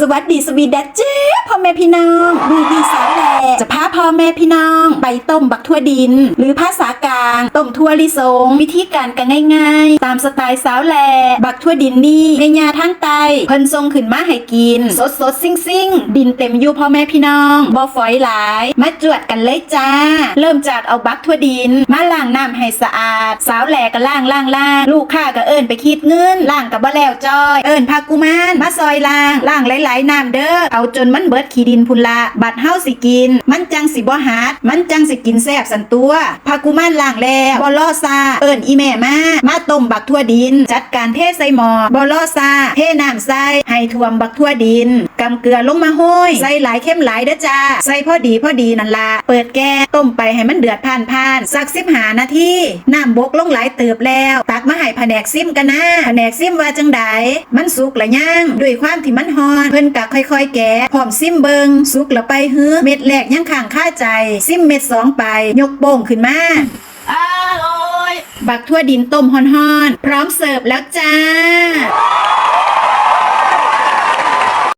สวัสดีสวีดัสเจ้พ่อแม่พี่น้องมือดีสาว แหล่จะพาพ่อแม่พี่น้องไปต้มบักทั่วดิน หรือภาษากลางต้มทั่วลิสง วิธีการกันง่าย ๆ ตามสไตล์สาวแล่บักทั่วดินนี่ในยาทางไตเพิ่นทรงขึ้นมาให้กิน สดสดซิ่งซิ่งดินเต็มอยู่พ่อแม่พี่น้องบ่ฝอยหลาย มาจวดกันเลยจ้า เริ่มจากเอาบักทั่วดิน มาล้างน้ำให้สะอาด สาวแหล่ก็ล้างล้างล้างลูกค้าก็เอิ้นไปคิดเงินล้างกับบ่แล้วจอย เอิ้นพากุมารมาซอยล้างล้างหลายๆน้ำเด้อเอาจนมันเบิดขี้ดินพุนละบัดเฮาสิกิน มันจังสิบ่หาดมันจังสิกินแซ่บสันตัวพากุมารล่างแล้วบอลอซาเอิ้นอีแม่มามาต้มบักทั่วดิน จัดการเทใส่หมอบอลอซาเทน้ำใส่ให้ท่วมบักทั่วดิน กำเกลือลงมาโห้ยใส่หลายเข้มหลายเด้อจ้าใส่พอดีพอดีนั่นละเปิดแก๊สต้มไปให้มันเดือดผ่านผ่านๆสักสิบหานาทีน้ำบกลงหลายเติบแล้ว ตักมาให้แผนกซิมกันนะแผนกซิมว่าจังใดมันสุกละย่างด้วยความที่มันฮอนเพิ่นกะค่อย ๆ แกะพร้อมซิมเบิงสุกละไปเฮือเม็ดแรกยังข้างค่าใจ ซิมเม็ดสองไป ยกโป่งขึ้นมาอร่อยบักทั่วดินต้มฮอนๆพร้อมเสิร์ฟแล้วจ้า